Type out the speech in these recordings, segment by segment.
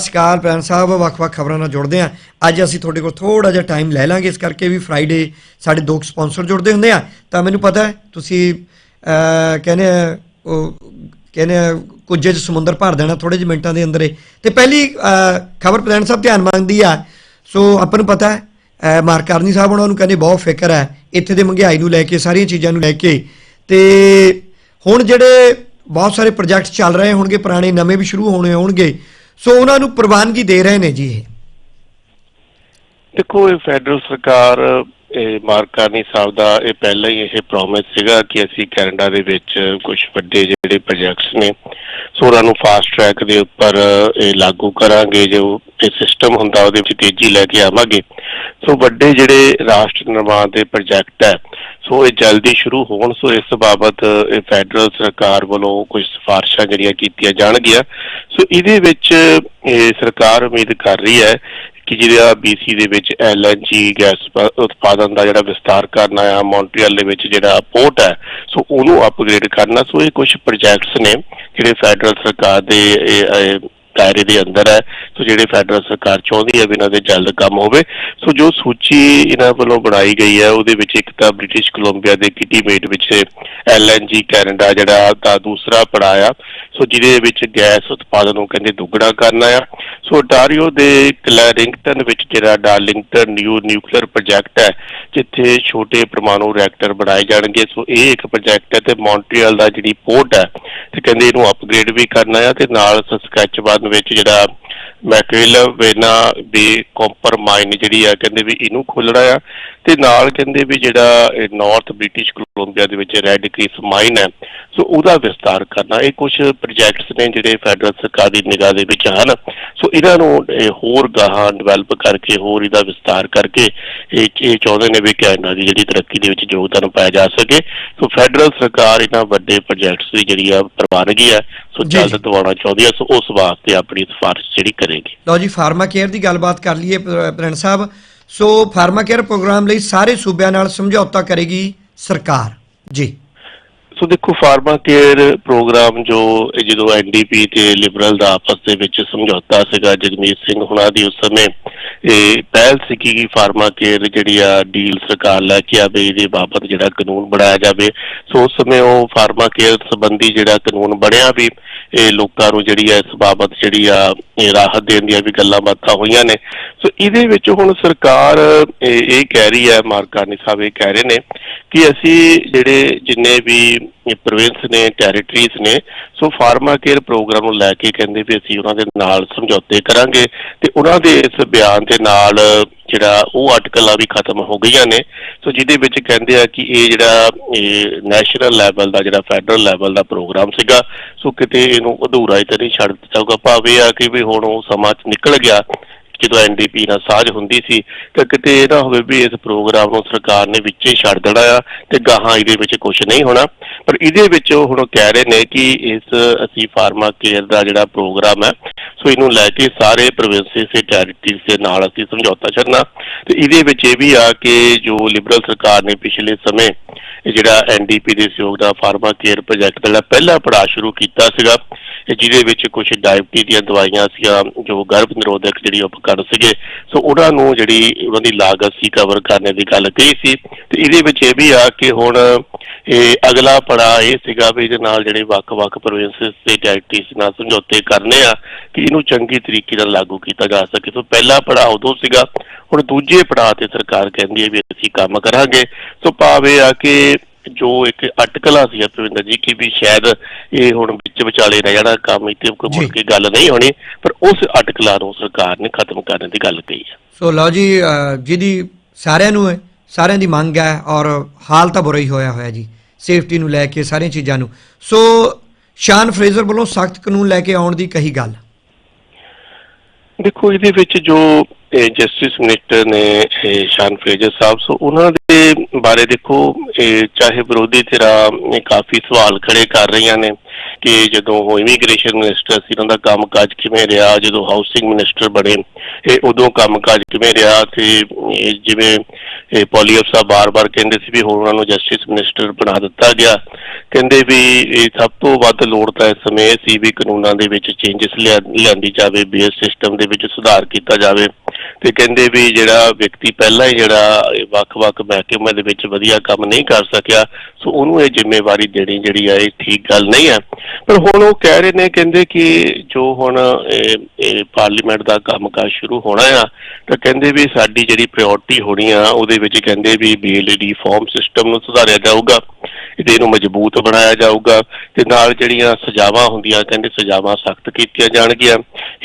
ਸਤਿਕਾਰ ਪ੍ਰੈਨ ਸਾਹਿਬ ਵੱਖ-ਵੱਖ ਖਬਰਾਂ ਨਾਲ ਜੁੜਦੇ ਆ ਅੱਜ ਅਸੀਂ ਤੁਹਾਡੇ ਕੋਲ ਥੋੜਾ ਜਿਹਾ ਟਾਈਮ ਲੈ ਲਾਂਗੇ ਇਸ ਕਰਕੇ ਵੀ ਫਰਾਈਡੇ ਸਾਡੇ ਦੋ ਸਪਾਂਸਰ ਜੁੜਦੇ ਹੁੰਦੇ ਆ। ਤਾਂ ਮੈਨੂੰ ਪਤਾ ਹੈ ਤੁਸੀਂ ਕਹਿੰਦੇ ਉਹ ਕਹਿੰਦੇ ਆ, ਕੁਝੇ ਚ ਸਮੁੰਦਰ ਭਰ ਦੇਣਾ ਥੋੜੇ ਜਿਹੇ ਮਿੰਟਾਂ ਦੇ ਅੰਦਰ। ਹੀ ਤੇ ਪਹਿਲੀ ਖਬਰ ਪ੍ਰੈਨ ਸਾਹਿਬ ਧਿਆਨ ਮੰਗਦੀ ਆ। ਸੋ ਆਪਾਂ ਨੂੰ ਪਤਾ ਹੈ ਅਹ, ਸਾਹਿਬ ਉਹਨਾਂ ਨੂੰ ਕਹਿੰਦੇ ਬਹੁਤ ਫਿਕਰ ਹੈ। ਇੱਥੇ ਦੇ ਮਹਿੰਗਾਈ ਨੂੰ ਲੈ ਕੇ ਸਾਰੀਆਂ ਚੀਜ਼ਾਂ ਨੂੰ ਲੈ ਕੇ। ਤੇ ਹੁਣ ਜਿਹੜੇ ਬਹੁਤ ਸਾਰੇ ਪ੍ਰੋਜੈਕਟ ਚੱਲ ਰਹੇ ਹੋਣਗੇ ਪੁਰਾਣੇ ਨਵੇਂ ਵੀ ਸ਼ੁਰੂ ਹੋਣੇ ਹੋਣਗੇ ਸੋ ਉਹਨਾਂ ਨੂੰ ਪ੍ਰਵਾਨਗੀ ਦੇ ਰਹੇ ਨੇ ਜੀ ਇਹ। ਦੇਖੋ ਇਹ ਫੈਡਰਲ ਸਰਕਾਰ ਇਹ ਮਾਰਕਾਨੀ ਸਾਹਿਬ ਦਾ ਇਹ ਪਹਿਲਾਂ ਹੀ ਇਹ ਪ੍ਰੋਮਿਸ ਸੀਗਾ ਕਿ ਅਸੀਂ ਕੈਨੇਡਾ ਦੇ ਵਿੱਚ ਕੁਝ ਵੱਡੇ ਜਿਹੜੇ ਪ੍ਰੋਜੈਕਟਸ ਨੇ, ਸੋ ਉਹਨਾਂ ਨੂੰ ਫਾਸਟ ਟਰੈਕ ਦੇ ਉੱਪਰ ਇਹ ਲਾਗੂ ਕਰਾਂਗੇ, ਜੋ ਇਹ ਸਿਸਟਮ ਹੁੰਦਾ ਉਹਦੇ ਵਿੱਚ ਤੇਜ਼ੀ ਲੈ ਕੇ ਆਵਾਂਗੇ। ਸੋ ਵੱਡੇ ਜਿਹੜੇ ਰਾਸ਼ਟਰ ਨਿਰਮਾਣ ਦੇ ਪ੍ਰੋਜੈਕਟ ਹੈ, ਸੋ ਇਹ ਜਲਦੀ ਸ਼ੁਰੂ ਹੋਣ, ਸੋ ਇਸ ਬਾਬਤ ਇਹ ਫੈਡਰਲ ਸਰਕਾਰ ਵੱਲੋਂ ਕੁਝ ਸਿਫਾਰਸ਼ਾਂ ਜਿਹੜੀਆਂ ਕੀਤੀਆਂ ਜਾਣਗੀਆਂ। ਸੋ ਇਹਦੇ ਵਿੱਚ ਇਹ ਸਰਕਾਰ ਉਮੀਦ ਕਰ ਰਹੀ ਹੈ ਕਿ ਜਿਹੜਾ BC ਦੇ ਵਿੱਚ LNG ਗੈਸ ਉਤਪਾਦਨ ਦਾ ਜਿਹੜਾ ਵਿਸਤਾਰ ਕਰਨਾ ਆ ਮੌਂਟਰੀਅਲ ਦੇ ਵਿੱਚ ਜਿਹੜਾ ਪੋਰਟ ਹੈ, ਸੋ ਉਹਨੂੰ ਅਪਗ੍ਰੇਡ ਕਰਨਾ, ਸੋ ਇਹ ਕੁਝ ਪ੍ਰੋਜੈਕਟਸ ਨੇ ਜਿਹੜੇ ਫੈਡਰਲ ਸਰਕਾਰ ਦੇ ਦਾਇਰੇ ਦੇ ਅੰਦਰ ਹੈ, ਸੋ ਜਿਹੜੇ ਫੈਡਰਲ ਸਰਕਾਰ ਚਾਹੁੰਦੀ ਹੈ ਵੀ ਇਹਨਾਂ ਦੇ ਜਲਦ ਕੰਮ ਹੋਵੇ, ਸੋ ਜੋ ਸੂਚੀ ਇਹਨਾਂ ਵੱਲੋਂ ਬਣਾਈ ਗਈ ਹੈ, ਉਹਦੇ ਵਿੱਚ ਇੱਕ ਤਾਂ ਬ੍ਰਿਟਿਸ਼ ਕੋਲੰਬੀਆ ਦੇ ਕਿਟੀਮੇਟ ਵਿੱਚ LNG ਕੈਨੇਡਾ ਜਿਹੜਾ, ਦਾ ਦੂਸਰਾ ਪੜਾਅ ਆ ਸੋ ਜਿਹਦੇ ਵਿੱਚ ਗੈਸ ਉਤਪਾਦਨ ਨੂੰ ਕਹਿੰਦੇ ਦੁੱਗਣਾ ਕਰਨਾ ਆ। ਸੋ ontario ਦੇ ਕਲੈਰਿੰਗਟਨ ਵਿੱਚ ਜਿਹੜਾ ਡਾਰਲਿੰਗਟਨ ਨਿਊ ਨਿਊਕਲੀਅਰ ਪ੍ਰੋਜੈਕਟ ਹੈ, ਜਿੱਥੇ ਛੋਟੇ ਪਰਮਾਣੂ ਰਿਐਕਟਰ ਬਣਾਏ ਜਾਣਗੇ। ਸੋ ਇਹ ਇੱਕ ਪ੍ਰੋਜੈਕਟ ਹੈ ਤੇ ਮੌਂਟਰੀਅਲ ਦਾ ਜਿਹੜੀ ਪੋਰਟ ਹੈ, ਤੇ ਕਹਿੰਦੇ ਇਹਨੂੰ ਅਪਗ੍ਰੇਡ ਵੀ ਕਰਨਾ ਆ ਤੇ ਨਾਲ ਸਸਕੈਚਵਾਨ ਵਿੱਚ ਜਿਹੜਾ ਮੈਕਵਿਲ ਵੇਨਾ ਬੇ ਕਾਪਰ ਮਾਈਨ ਜਿਹੜੀ ਆ, ਕਹਿੰਦੇ ਵੀ ਇਹਨੂੰ ਖੋਲਣਾ ਆ। ਤੇ ਨਾਲ ਕਹਿੰਦੇ ਵੀ ਜਿਹੜਾ ਨਾਰਥ ਬ੍ਰਿਟਿਸ਼ ਕੋਲੰਬੀਆ ਦੇ ਵਿੱਚ ਰੈੱਡ ਕ੍ਰਿਸ ਮਾਈਨ ਹੈ। ਸੋ ਉਹਦਾ ਵਿਸਤਾਰ ਕਰਨਾ ਇਹ ਕੁਝ ਪ੍ਰੋਜੈਕਟਸ ਨੇ ਜਿਹੜੇ ਫੈਡਰਲ ਸਰਕਾਰ ਦੀ ਨਿਗਾਹ ਦੇ ਵਿੱਚ ਹਨ। ਸੋ ਇਹਨਾਂ ਨੂੰ ਹੋਰ ਗਾਹਾਂ ਡਿਵੈਲਪ ਕਰਕੇ ਹੋਰ ਇਹਦਾ ਵਿਸਤਾਰ ਕਰਕੇ ਇਹ ਚਾਹੁੰਦੇ ਨੇ ਵੀ ਕੈਨੇਡਾ ਦੀ ਜਿਹੜੀ ਤਰੱਕੀ ਦੇ ਵਿੱਚ ਯੋਗਦਾਨ ਪਾਇਆ ਜਾ ਸਕੇ। ਸੋ ਫੈਡਰਲ ਸਰਕਾਰ ਇਹਨਾਂ ਵੱਡੇ ਪ੍ਰੋਜੈਕਟਸ ਦੀ ਜਿਹੜੀ ਆ ਪ੍ਰਵਾਨਗੀ ਹੈ ਸੋ ਜਲਦ। ਦਿਵਾਉਣਾ ਚਾਹੁੰਦੀ ਹੈ। ਸੋ ਉਸ ਵਾਸਤੇ ਆਪਣੀ ਸਿਫਾਰਿਸ਼ ਜਿਹੜੀ ਕਰੇਗੀ। ਲਓ ਜੀ ਫਾਰਮਾ ਕੇਅਰ ਦੀ ਗੱਲਬਾਤ ਕਰ ਲਈਏ ਪ੍ਰ- ਪ੍ਰਣ ਸਾਹਿਬ। ਸੋ ਫਾਰਮਾ ਕੇਅਰ ਪ੍ਰੋਗਰਾਮ ਲਈ ਸਾਰੇ ਸੂਬਿਆਂ ਨਾਲ ਸਮਝੌਤਾ ਕਰੇਗੀ। ਸਰਕਾਰ। ਜੀ। ਸੋ ਦੇਖੋ, ਫਾਰਮਾ ਕੇਅਰ ਪ੍ਰੋਗਰਾਮ ਜੋ ਜਦੋਂ ਐਨਡੀਪੀ ਤੇ ਲਿਬਰਲ ਦਾ ਆਪਸ ਦੇ ਵਿੱਚ ਸਮਝੌਤਾ ਸੀਗਾ, ਜਗਮੀਤ ਸਿੰਘ ਹੁਣਾਂ ਦੀ ਉਸ ਸਮੇਂ ਇਹ ਪਹਿਲ ਸੀ ਕਿ ਫਾਰਮਾ ਕੇਅਰ ਜਿਹੜੀ ਆ ਡੀਲ ਸਰਕਾਰ ਲੈ ਕੇ ਆਵੇ, ਇਹਦੇ ਬਾਬਤ ਜਿਹੜਾ ਕਾਨੂੰਨ ਬਣਾਇਆ ਜਾਵੇ। ਸੋ ਉਸ ਸਮੇਂ ਉਹ ਫਾਰਮਾ ਕੇਅਰ ਸੰਬੰਧੀ ਜਿਹੜਾ ਕਾਨੂੰਨ ਬਣਿਆ ਵੀ, ਇਹ ਲੋਕਾਂ ਨੂੰ ਜਿਹੜੀ ਆ ਇਸ ਬਾਬਤ ਜਿਹੜੀ ਆ ਰਾਹਤ ਦੇਣ ਦੀਆਂ ਵੀ ਗੱਲਾਂ ਬਾਤਾਂ ਹੋਈਆਂ ਨੇ। ਸੋ ਇਹਦੇ ਵਿੱਚ ਹੁਣ ਸਰਕਾਰ ਇਹ ਇਹ ਕਹਿ ਰਹੀ ਹੈ ਮਾਰਕਾਨੀ ਸਾਹਿਬ ਇਹ ਕਹਿ ਰਹੇ ਨੇ ਕਿ ਅਸੀਂ ਜਿਹੜੇ ਜਿੰਨੇ ਵੀ ਪ੍ਰੋਵਿੰਸ ਨੇ ਟੈਰੀਟਰੀਜ਼ ਨੇ, ਸੋ ਫਾਰਮਾ ਕੇਅਰ ਪ੍ਰੋਗਰਾਮ ਨੂੰ ਲੈ ਕੇ ਕਹਿੰਦੇ ਵੀ ਅਸੀਂ ਉਹਨਾਂ ਦੇ ਨਾਲ ਸਮਝੌਤੇ ਕਰਾਂਗੇ ਤੇ ਉਹਨਾਂ ਦੇ ਇਸ ਬਿਆਨ ਦੇ ਨਾਲ ਜਿਹੜਾ ਉਹ ਆਰਟੀਕਲਾਂ ਵੀ ਖਤਮ ਹੋ ਗਈਆਂ ਨੇ। ਸੋ ਜਿਹਦੇ ਵਿੱਚ ਕਹਿੰਦੇ ਆ ਕਿ ਇਹ ਜਿਹੜਾ ਨੈਸ਼ਨਲ ਲੈਵਲ ਦਾ ਜਿਹੜਾ ਫੈਡਰਲ ਲੈਵਲ ਦਾ ਪ੍ਰੋਗਰਾਮ ਸੀਗਾ, ਸੋ ਕਿਤੇ ਇਹਨੂੰ ਅਧੂਰਾ ਹੀ ਤਾਂ ਨਹੀਂ ਛੱਡ ਦਿੱਤਾ ਜਾਊਗਾ। ਭਾਵੇਂ ਆ ਕਿ ਵੀ ਹੁਣ ਉਹ ਸਮਾਂ ਚ ਨਿਕਲ ਗਿਆ ਜਦੋਂ ਐਨਡੀਪੀ ਨਾਲ ਸਾਝ ਹੁੰਦੀ ਸੀ ਤਾਂ ਕਿਤੇ ਇਹ ਨਾ ਹੋਵੇ ਵੀ ਇਸ ਪ੍ਰੋਗਰਾਮ ਨੂੰ ਸਰਕਾਰ ਨੇ ਵਿੱਚੇ ਛੱਡ ਦੇਣਾ ਆ ਤੇ ਗਾਹਾਂ ਇਹਦੇ ਵਿੱਚ ਕੁਝ ਨਹੀਂ ਹੋਣਾ। ਪਰ ਇਹਦੇ ਵਿੱਚ ਹੁਣ ਕਹਿ ਰਹੇ ਨੇ ਕਿ ਇਸ ਅਸੀਂ ਫਾਰਮਾ ਕੇਅਰ ਦਾ ਜਿਹੜਾ ਪ੍ਰੋਗਰਾਮ ਹੈ ਸੋ ਇਹਨੂੰ ਲੈ ਕੇ ਸਾਰੇ ਪ੍ਰੋਵਿੰਸਿਸ ਤੇ ਟੈਰੀਟਰੀਜ਼ ਦੇ ਨਾਲ ਅਸੀਂ ਸਮਝੌਤਾ ਕਰਨਾ। ਤੇ ਇਹਦੇ ਵਿੱਚ ਇਹ ਵੀ ਆ ਕਿ ਜੋ ਲਿਬਰਲ ਸਰਕਾਰ ਨੇ ਪਿਛਲੇ ਸਮੇਂ ਇਹ ਜਿਹੜਾ ਐਨਡੀਪੀ ਦੇ ਸਹਿਯੋਗ ਦਾ ਫਾਰਮਾ ਕੇਅਰ ਪ੍ਰੋਜੈਕਟ ਦਾ ਜਿਹੜਾ ਪਹਿਲਾ ਪੜਾਅ ਸ਼ੁਰੂ ਕੀਤਾ ਸੀਗਾ ਜਿਹਦੇ ਵਿੱਚ ਕੁਝ ਡਾਇਬਟੀ ਦੀਆਂ ਦਵਾਈਆਂ ਸੀਗੀਆਂ, ਜੋ ਗਰਭ ਨਿਰੋਧਕ ਜਿਹੜੀ ਉਪਕਰਨ ਸੀਗੇ। ਸੋ ਉਹਨਾਂ ਨੂੰ ਜਿਹੜੀ ਉਹਨਾਂ ਦੀ ਲਾਗਤ ਸੀ ਕਵਰ ਕਰਨ ਦੀ ਗੱਲ ਕਹੀ ਸੀ। ਤੇ ਇਹਦੇ ਵਿੱਚ ਇਹ ਵੀ ਆ ਕਿ ਹੁਣ ਇਹ ਅਗਲਾ ਪੜਾਅ ਇਹ ਸੀਗਾ ਵੀ ਇਹਦੇ ਨਾਲ ਜਿਹੜੇ ਵੱਖ-ਵੱਖ ਪ੍ਰੋਵਿੰਸਸ ਤੇ ਟੈਰੀਟਰੀਜ਼ ਨਾਲ ਸਮਝੌਤੇ ਕਰਨੇ ਆ ਕਿ ਇਹਨੂੰ ਚੰਗੀ ਤਰੀਕੇ ਨਾਲ ਲਾਗੂ ਕੀਤਾ ਜਾ ਸਕੇ। ਸੋ ਪਹਿਲਾ ਪੜਾਅ ਉਦੋਂ ਸੀਗਾ ਹੁਣ ਦੂਜੇ ਪੜਾਅ ਤੇ ਸਰਕਾਰ ਕਹਿੰਦੀ ਹੈ ਵੀ ਅਸੀਂ ਕੰਮ ਕਰਾਂਗੇ। ਸੋ ਭਾਵੇਂ ਆ ਕਿ ਜੋ ਇੱਕ ਅਟਕਲਾ ਸੀ ਪ੍ਰਵਿੰਦਰ ਜੀ ਕਿ ਵੀ ਸ਼ਾਇਦ ਇਹ ਹੁਣ ਵਿੱਚ ਵਿਚਾਲੇ ਰਹਿ ਜਾਣਾ ਕੰਮ ਇੱਥੇ ਕੋਈ ਮੁੜ। ਕੇ ਗੱਲ ਨਹੀਂ ਹੋਣੀ ਪਰ ਉਸ ਅਟਕਲਾ ਨੂੰ ਸਰਕਾਰ ਨੇ ਖਤਮ ਕਰਨ ਦੀ ਗੱਲ ਕਹੀ ਹੈ ਸੋ ਲਓ ਜੀ ਜਿਹਦੀ ਸਾਰਿਆਂ ਨੂੰ ਹੈ ਸਾਰਿਆਂ ਦੀ ਮੰਗ ਹੈ ਔਰ ਹਾਲ ਤਾਂ ਬੁਰਾ ਹੀ ਹੋਇਆ ਹੋਇਆ ਜੀ। ਸੇਫਟੀ ਨੂੰ ਲੈ ਕੇ ਸਾਰੀਆਂ ਚੀਜ਼ਾਂ ਨੂੰ। ਸੋ, ਸ਼ਾਨ ਫਰੇਜ਼ਰ ਵੱਲੋਂ ਸਖਤ ਕਾਨੂੰਨ ਲੈ ਕੇ ਆਉਣ ਦੀ ਕਹੀ ਗੱਲ। ਦੇਖੋ, ਇਹਦੇ ਵਿੱਚ ਜੋ ਜਸਟਿਸ ਮਿਨਿਸਟਰ ਨੇ ਸ਼ਾਨ ਫਰੇਜਰ ਸਾਹਿਬ, ਸੋ ਉਹਨਾਂ ਦੇ ਬਾਰੇ ਦੇਖੋ, ਇਹ ਚਾਹੇ ਵਿਰੋਧੀ ਧਿਰਾਂ ਕਾਫੀ ਸਵਾਲ ਖੜੇ ਕਰ ਰਹੀਆਂ ਨੇ। ਕਿ ਜਦੋਂ ਉਹ ਇਮੀਗ੍ਰੇਸ਼ਨ ਮਿਨਿਸਟਰ ਸੀ, ਉਹਨਾਂ ਦਾ ਕੰਮਕਾਜ ਕਿਵੇਂ ਰਿਹਾ, ਜਦੋਂ ਹਾਊਸਿੰਗ ਮਿਨਿਸਟਰ ਬਣੇ, ਇਹ ਉਦੋਂ ਕੰਮਕਾਜ ਕਿਵੇਂ ਰਿਹਾ ਤੇ ਜਿਵੇਂ ਇਹ ਪੋਲੀਅਪ ਸਾਹਿਬ ਬਾਰ-ਬਾਰ ਕਹਿੰਦੇ ਸੀ ਵੀ ਹੁਣ ਉਹਨਾਂ ਨੂੰ ਜਸਟਿਸ ਮਿਨਿਸਟਰ ਬਣਾ ਦਿੱਤਾ ਗਿਆ। ਕਹਿੰਦੇ ਵੀ ਇਹ ਸਭ ਤੋਂ ਵੱਧ ਲੋੜ ਤਾਂ ਇਸ ਸਮੇਂ ਇਹ ਸੀ ਵੀ ਕਾਨੂੰਨਾਂ ਦੇ ਵਿੱਚ ਚੇਂਜਸ ਲਿਆਂਦੀ ਜਾਵੇ, ਬੇਸ ਸਿਸਟਮ ਦੇ ਵਿੱਚ ਸੁਧਾਰ ਕੀਤਾ ਜਾਵੇ। ਤੇ ਕਹਿੰਦੇ ਵੀ ਜਿਹੜਾ ਵਿਅਕਤੀ ਪਹਿਲਾਂ ਹੀ ਜਿਹੜਾ ਵੱਖ-ਵੱਖ ਮਹਿਕਮਿਆਂ ਦੇ ਵਿੱਚ ਵਧੀਆ ਕੰਮ ਨਹੀਂ ਕਰ ਸਕਿਆ, ਸੋ ਉਹਨੂੰ ਇਹ ਜ਼ਿੰਮੇਵਾਰੀ ਦੇਣੀ ਜਿਹੜੀ ਆ, ਇਹ ਠੀਕ ਗੱਲ ਨਹੀਂ ਹੈ ਪਰ ਹੁਣ ਉਹ ਕਹਿ ਰਹੇ ਨੇ, ਕਹਿੰਦੇ ਕਿ ਜੋ ਹੁਣ ਇਹ ਪਾਰਲੀਮੈਂਟ ਦਾ ਕੰਮਕਾਜ ਸ਼ੁਰੂ ਹੋਣਾ ਆ, ਤਾਂ ਕਹਿੰਦੇ ਵੀ ਸਾਡੀ ਜਿਹੜੀ ਪ੍ਰਾਇੋਰਟੀ ਹੋਣੀ ਆ, ਉਹਦੇ ਵਿੱਚ ਕਹਿੰਦੇ ਵੀ ਬੇਲ ਰਿਫਾਰਮ ਸਿਸਟਮ ਨੂੰ ਸੁਧਾਰਿਆ ਜਾਊਗਾ, ਇਹਦੇ ਨੂੰ ਮਜ਼ਬੂਤ ਬਣਾਇਆ ਜਾਊਗਾ, ਤੇ ਨਾਲ ਜਿਹੜੀਆਂ ਸਜ਼ਾਵਾਂ ਹੁੰਦੀਆਂ, ਕਹਿੰਦੇ ਸਜ਼ਾਵਾਂ ਸਖਤ ਕੀਤੀਆਂ ਜਾਣਗੀਆਂ।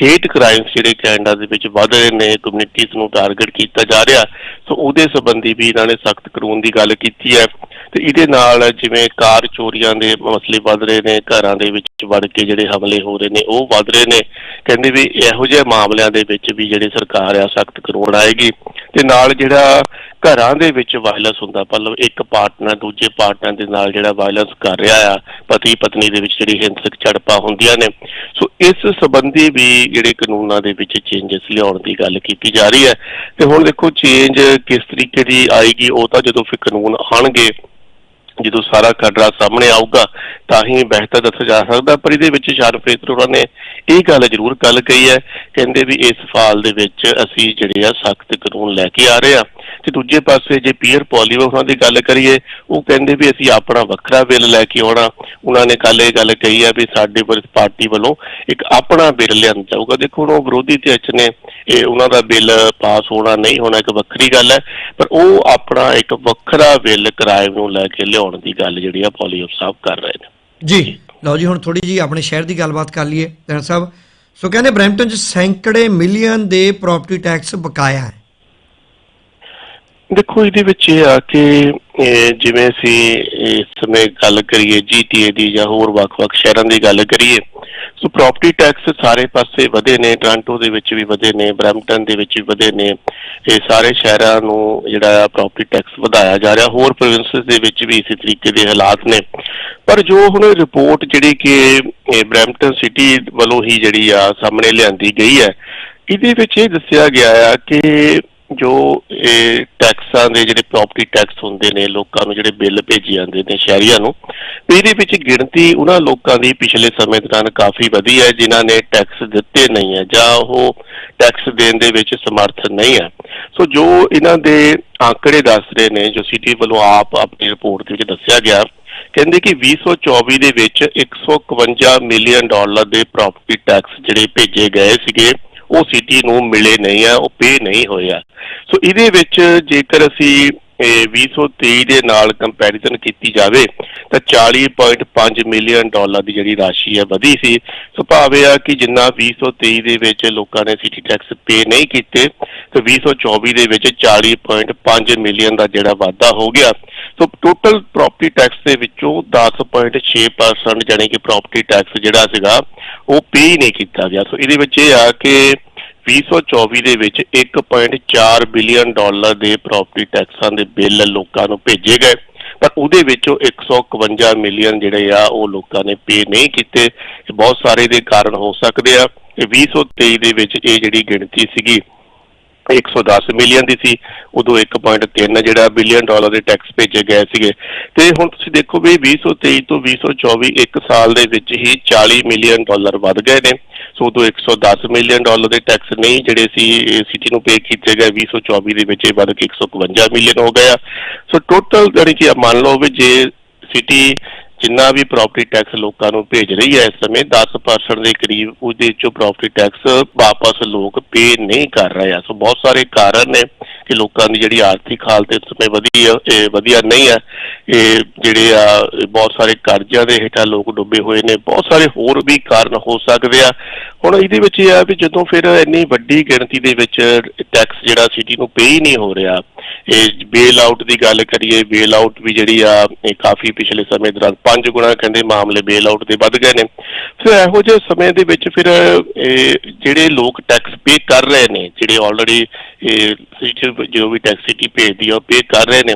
ਹੇਟ ਕ੍ਰਾਈਮਸ ਜਿਹੜੇ ਕੈਨੇਡਾ ਦੇ ਵਿੱਚ ਵੱਧ ਰਹੇ ਨੇ ਕਮਿਊਨਿਟੀਜ਼ ਨੂੰ ਟਾਰਗੇਟ ਕੀਤਾ ਜਾ ਰਿਹਾ। ਸੋ ਉਹਦੇ ਸੰਬੰਧੀ ਵੀ ਇਹਨਾਂ ਨੇ ਸਖਤ ਕਾਨੂੰਨ ਦੀ ਗੱਲ ਕੀਤੀ ਹੈ। ਤੇ ਇਹਦੇ ਨਾਲ ਜਿਵੇਂ ਕਾਰ ਚੋਰੀਆਂ ਦੇ ਮਸਲੇ ਵੱਧ ਰਹੇ ਨੇ, ਘਰਾਂ ਦੇ ਵਿੱਚ ਵੜ ਕੇ ਜਿਹੜੇ ਹਮਲੇ ਹੋ ਰਹੇ ਨੇ, ਉਹ ਵੱਧ ਰਹੇ ਨੇ। ਕਹਿੰਦੇ ਵੀ ਇਹੋ ਜਿਹੇ ਮਾਮਲਿਆਂ ਦੇ ਵਿੱਚ ਵੀ ਜਿਹੜੇ ਸਰਕਾਰ ਆ, ਸਖਤ ਕਾਨੂੰਨ ਆਏਗੀ ਤੇ ਨਾਲ ਜਿਹੜਾ ਘਰਾਂ ਦੇ ਵਿੱਚ ਵਾਇਲੈਂਸ ਹੁੰਦਾ, ਮਤਲਬ ਇੱਕ ਪਾਰਟਨਰ ਦੂਜੇ ਪਾਰਟਨਰ ਦੇ ਨਾਲ ਜਿਹੜਾ ਵਾਇਲੈਂਸ ਕਰ ਰਿਹਾ ਆ, ਪਤੀ ਪਤਨੀ ਦੇ ਵਿੱਚ ਜਿਹੜੀ ਹਿੰਸਕ ਝੜਪਾਂ ਹੁੰਦੀਆਂ ਨੇ। ਸੋ ਇਸ ਸੰਬੰਧੀ ਵੀ ਜਿਹੜੇ ਕਾਨੂੰਨਾਂ ਦੇ ਵਿੱਚ ਚੇਂਜਸ ਲਿਆਉਣ ਦੀ ਗੱਲ ਕੀਤੀ ਜਾ ਰਹੀ ਹੈ। ਤੇ ਹੁਣ ਦੇਖੋ ਚੇਂਜ ਕਿਸ ਤਰੀਕੇ ਦੀ ਆਏਗੀ, ਉਹ ਤਾਂ ਜਦੋਂ ਫਿਰ ਕਾਨੂੰਨ ਆਣਗੇ, ਜਦੋਂ ਸਾਰਾ ਖਰੜਾ ਸਾਹਮਣੇ ਆਊਗਾ, ਤਾਂ ਹੀ ਬਿਹਤਰ ਦੱਸਿਆ ਜਾ ਸਕਦਾ। ਪਰ ਇਹਦੇ ਵਿੱਚ ਸ਼ਾਨ ਉਹਨਾਂ ਨੇ ਇਹ ਗੱਲ ਜ਼ਰੂਰ ਗੱਲ ਕਹੀ ਹੈ, ਕਹਿੰਦੇ ਵੀ ਇਸ ਫਾਲ ਦੇ ਵਿੱਚ ਅਸੀਂ ਜਿਹੜੇ ਆ ਸਖਤ ਕਾਨੂੰਨ ਲੈ ਕੇ ਆ ਰਹੇ ਆ ਤੇ ਦੂਜੇ ਪਾਸੇ ਜੇ ਪੀਅਰ ਪੋਲੀਓ ਉਹਨਾਂ ਦੀ ਗੱਲ ਕਰੀਏ, ਉਹ ਕਹਿੰਦੇ ਵੀ ਅਸੀਂ ਆਪਣਾ ਵੱਖਰਾ ਬਿੱਲ ਲੈ ਕੇ ਆਉਣਾ। ਉਹਨਾਂ ਨੇ ਕੱਲ ਇਹ ਗੱਲ ਕਹੀ ਹੈ ਵੀ ਸਾਡੇ ਪਾਰਟੀ ਵੱਲੋਂ ਇੱਕ ਆਪਣਾ ਬਿੱਲ ਲਿਆਂਦਾ ਜਾਊਗਾ। ਦੇਖੋ ਉਹ ਵਿਰੋਧੀ ਧਿਰ ਨੇ ਇਹ ਉਹਨਾਂ ਦਾ ਬਿੱਲ ਪਾਸ ਹੋਣਾ ਨਹੀਂ, ਹੋਣਾ ਇੱਕ ਵੱਖਰੀ ਗੱਲ ਹੈ। ਪਰ ਉਹ ਆਪਣਾ ਇੱਕ ਵੱਖਰਾ ਬਿੱਲ ਕਿਰਾਏ ਨੂੰ ਲੈ ਕੇ ਲਿਆਉਣ ਦੀ ਗੱਲ ਜਿਹੜੀ ਆ ਪੋਲੀਓ ਸਾਹਿਬ ਕਰ ਰਹੇ ਨੇ। ਜੀ, ਲਓ ਜੀ, ਹੁਣ ਥੋੜੀ ਜੀ ਆਪਣੇ ਸ਼ਹਿਰ ਦੀ ਗੱਲਬਾਤ ਕਰ ਲਈਏ। ਜਨ ਸਾਹਿਬ, ਸੋ ਕਹਿੰਦੇ ਬਰੈਂਪਟਨ 'ਚ ਸੈਂਕੜੇ ਮਿਲੀਅਨ ਦੇ ਪ੍ਰਾਪਰਟੀ ਟੈਕਸ ਬਕਾਇਆ ਹੈ। ਦੇਖੋ, ਇਹਦੇ ਵਿੱਚ ਇਹ ਆ ਕਿ ਜਿਵੇਂ ਅਸੀਂ ਇਸ ਸਮੇਂ ਗੱਲ ਕਰੀਏ ਜੀਟੀਏ ਦੀ ਜਾਂ ਹੋਰ ਵੱਖ-ਵੱਖ ਸ਼ਹਿਰਾਂ ਦੀ ਗੱਲ ਕਰੀਏ, ਸੋ ਪ੍ਰਾਪਰਟੀ ਟੈਕਸ ਸਾਰੇ ਪਾਸੇ ਵਧੇ ਨੇ ਟੋਰਾਂਟੋ ਦੇ ਵਿੱਚ ਵੀ ਵਧੇ ਨੇ ਬਰੈਂਪਟਨ ਦੇ ਵਿੱਚ ਵੀ ਵਧੇ ਨੇ, ਇਹ ਸਾਰੇ ਸ਼ਹਿਰਾਂ ਨੂੰ ਜਿਹੜਾ ਆ ਪ੍ਰਾਪਰਟੀ ਟੈਕਸ ਵਧਾਇਆ ਜਾ ਰਿਹਾ, ਹੋਰ ਪ੍ਰੋਵਿੰਸਸ ਦੇ ਵਿੱਚ ਵੀ ਇਸੇ ਤਰੀਕੇ ਦੇ ਹਾਲਾਤ ਨੇ। ਪਰ ਜੋ ਹੁਣ ਰਿਪੋਰਟ ਜਿਹੜੀ ਕਿ ਇਹ ਸਿਟੀ ਵੱਲੋਂ ਹੀ ਜਿਹੜੀ ਆ ਸਾਹਮਣੇ ਲਿਆਂਦੀ ਗਈ ਹੈ, ਇਹਦੇ ਵਿੱਚ ਇਹ ਦੱਸਿਆ ਗਿਆ ਆ ਕਿ ਜੋ ਇਹ ਟੈਕਸਾਂ ਦੇ ਜਿਹੜੇ ਪ੍ਰਾਪਰਟੀ ਟੈਕਸ ਹੁੰਦੇ ਨੇ, ਲੋਕਾਂ ਨੂੰ ਜਿਹੜੇ ਬਿੱਲ ਭੇਜੀ ਜਾਂਦੇ ਨੇ ਸ਼ਹਿਰੀਆਂ ਨੂੰ ਇਹਦੇ ਵਿੱਚ ਗਿਣਤੀ ਉਹਨਾਂ ਲੋਕਾਂ ਦੀ ਪਿਛਲੇ ਸਮੇਂ ਦੌਰਾਨ ਕਾਫੀ ਵਧੀ ਹੈ, ਜਿਨ੍ਹਾਂ ਨੇ ਟੈਕਸ ਦਿੱਤੇ ਨਹੀਂ ਹੈ ਜਾਂ ਉਹ ਟੈਕਸ ਦੇਣ ਦੇ ਵਿੱਚ ਸਮਰਥ ਨਹੀਂ ਹੈ। ਸੋ ਜੋ ਇਹਨਾਂ ਦੇ ਆંકੜੇ ਦੱਸ ਰਹੇ ਨੇ, ਜੋ ਸਿਟੀ ਵੱਲੋਂ ਆਪ ਆਪਣੀ ਰਿਪੋਰਟ ਦੇ ਵਿੱਚ ਦੱਸਿਆ ਗਿਆ, ਕਹਿੰਦੇ ਕਿ 2024 ਦੇ ਵਿੱਚ 151 ਮਿਲੀਅਨ ਡਾਲਰ ਦੇ ਪ੍ਰਾਪਰਟੀ ਟੈਕਸ ਜਿਹੜੇ ਭੇਜੇ ਗਏ ਸੀਗੇ। ਉਹ ਸਿਟੀ ਨੂੰ ਮਿਲੇ ਨਹੀਂ ਆ, ਉਹ ਪੇ ਨਹੀਂ ਹੋਏ ਆ। ਸੋ ਇਹਦੇ ਵਿੱਚ ਜੇਕਰ ਅਸੀਂ 2023 ਦੇ ਨਾਲ ਕੰਪੈਰੀਜ਼ਨ ਕੀਤੀ ਜਾਵੇ ਤਾਂ 40.5 ਮਿਲੀਅਨ ਡਾਲਰ ਦੀ ਜਿਹੜੀ ਰਾਸ਼ੀ ਹੈ ਵਧੀ ਸੀ। ਸੋ ਭਾਵੇਂ ਆ ਕਿ ਜਿੰਨਾ 2023 ਦੇ ਵਿੱਚ ਲੋਕਾਂ ਨੇ ਸਿਟੀ ਟੈਕਸ ਪੇ ਨਹੀਂ ਕੀਤੇ, ਤੇ 2024 ਦੇ ਵਿੱਚ 40.5 ਮਿਲੀਅਨ ਦਾ ਜਿਹੜਾ ਵਾਧਾ ਹੋ ਗਿਆ। ਸੋ ਟੋਟਲ ਪ੍ਰਾਪਰਟੀ ਟੈਕਸ ਦੇ ਵਿੱਚੋਂ 10.6% ਜਾਨੀ ਕਿ ਪ੍ਰਾਪਰਟੀ ਟੈਕਸ ਜਿਹੜਾ ਸੀਗਾ, ਉਹ ਪੇ ਨਹੀਂ ਕੀਤਾ ਗਿਆ। ਸੋ ਇਹਦੇ ਵਿੱਚ ਇਹ ਆ ਕਿ 2024 ਦੇ ਵਿੱਚ 1.4 ਬਿਲੀਅਨ ਡਾਲਰ ਦੇ ਪ੍ਰਾਪਰਟੀ ਟੈਕਸਾਂ ਦੇ ਬਿੱਲ ਲੋਕਾਂ ਨੂੰ ਭੇਜੇ ਗਏ। ਪਰ ਉਹਦੇ ਵਿੱਚੋਂ 151 ਮਿਲੀਅਨ ਜਿਹੜੇ ਆ, ਉਹ ਲੋਕਾਂ ਨੇ ਪੇ ਨਹੀਂ ਕੀਤੇ। ਬਹੁਤ ਸਾਰੇ ਦੇ ਕਾਰਨ ਹੋ ਸਕਦੇ ਆ। ਤੇ 2023 ਦੇ ਵਿੱਚ ਇਹ ਜਿਹੜੀ ਗਿਣਤੀ ਸੀਗੀ 110 ਮਿਲੀਅਨ ਦੀ ਸੀ। ਉਦੋਂ 1.3 ਜਿਹੜਾ ਬਿਲੀਅਨ ਡਾਲਰ ਦੇ ਟੈਕਸ ਭੇਜੇ ਗਏ ਸੀਗੇ। ਤੇ ਹੁਣ ਤੁਸੀਂ ਦੇਖੋ ਵੀ 2023 ਤੋਂ 2024 ਇੱਕ ਸਾਲ ਦੇ ਵਿੱਚ ਹੀ 40 ਮਿਲੀਅਨ ਡਾਲਰ ਵੱਧ ਗਏ ਨੇ। ਸੋ ਉਦੋਂ 110 ਮਿਲੀਅਨ ਡਾਲਰ ਦੇ ਟੈਕਸ ਨਹੀਂ ਜਿਹੜੇ ਸੀ ਸਿਟੀ ਨੂੰ ਪੇ ਕੀਤੇ ਗਏ 2024 ਦੇ ਵਿੱਚ ਇਹ ਵੱਧ ਕੇ 151 ਮਿਲੀਅਨ ਹੋ ਗਿਆ। ਸੋ ਟੋਟਲ ਜਿਹੜੀ ਕਿ ਮੰਨ ਲਓ ਵੀ ਜੇ ਸਿਟੀ ਜਿੰਨਾ ਵੀ ਪ੍ਰਾਪਰਟੀ ਟੈਕਸ ਲੋਕਾਂ ਨੂੰ ਭੇਜ ਰਹੀ ਹੈ ਇਸ ਸਮੇਂ 10% ਦੇ ਕਰੀਬ ਉਹਦੇ ਚੋਂ ਪ੍ਰਾਪਰਟੀ ਟੈਕਸ ਵਾਪਸ ਲੋਕ ਪੇ ਨਹੀਂ ਕਰ ਰਹੇ ਆ। ਸੋ ਬਹੁਤ ਸਾਰੇ ਕਾਰਨ ਨੇ ਕਿ ਲੋਕਾਂ ਦੀ ਜਿਹੜੀ ਆਰਥਿਕ ਹਾਲਤ ਇਸ ਸਮੇਂ ਵਧੀਆ ਇਹ ਵਧੀਆ ਨਹੀਂ ਹੈ। ਇਹ ਜਿਹੜੇ ਆ, ਬਹੁਤ ਸਾਰੇ ਕਰਜ਼ਿਆਂ ਦੇ ਹੇਠਾਂ ਲੋਕ ਡੁੱਬੇ ਹੋਏ ਨੇ। ਬਹੁਤ ਸਾਰੇ ਹੋਰ ਵੀ ਕਾਰਨ ਹੋ ਸਕਦੇ ਆ। ਹੁਣ ਇਹਦੇ ਵਿੱਚ ਇਹ ਆ ਵੀ ਜਦੋਂ ਫਿਰ ਇੰਨੀ ਵੱਡੀ ਗਿਣਤੀ ਦੇ ਵਿੱਚ ਟੈਕਸ ਜਿਹੜਾ ਸਿਟੀ ਨੂੰ ਪੇ ਹੀ ਨਹੀਂ ਹੋ ਰਿਹਾ ਇਹ ਬੇਲ ਆਊਟ ਦੀ ਗੱਲ ਕਰੀਏ ਬੇਲ ਆਊਟ ਵੀ ਜਿਹੜੀ ਆ, ਇਹ ਕਾਫੀ ਪਿਛਲੇ ਸਮੇਂ ਦੌਰਾਨ ਪੰਜ ਗੁਣਾ ਕਹਿੰਦੇ ਮਾਮਲੇ ਬੇਲ ਆਊਟ ਦੇ ਵੱਧ ਗਏ ਨੇ। ਫਿਰ ਇਹੋ ਜਿਹੇ ਸਮੇਂ ਦੇ ਵਿੱਚ ਫਿਰ, ਇਹ ਜਿਹੜੇ ਲੋਕ ਟੈਕਸ ਪੇ ਕਰ ਰਹੇ ਨੇ, ਜਿਹੜੇ ਆਲਰੇਡੀ ਇਹ ਜੋ ਵੀ ਟੈਕਸ ਸਿਟੀ ਭੇਜਦੀ ਆ, ਉਹ ਪੇ ਕਰ ਰਹੇ ਨੇ।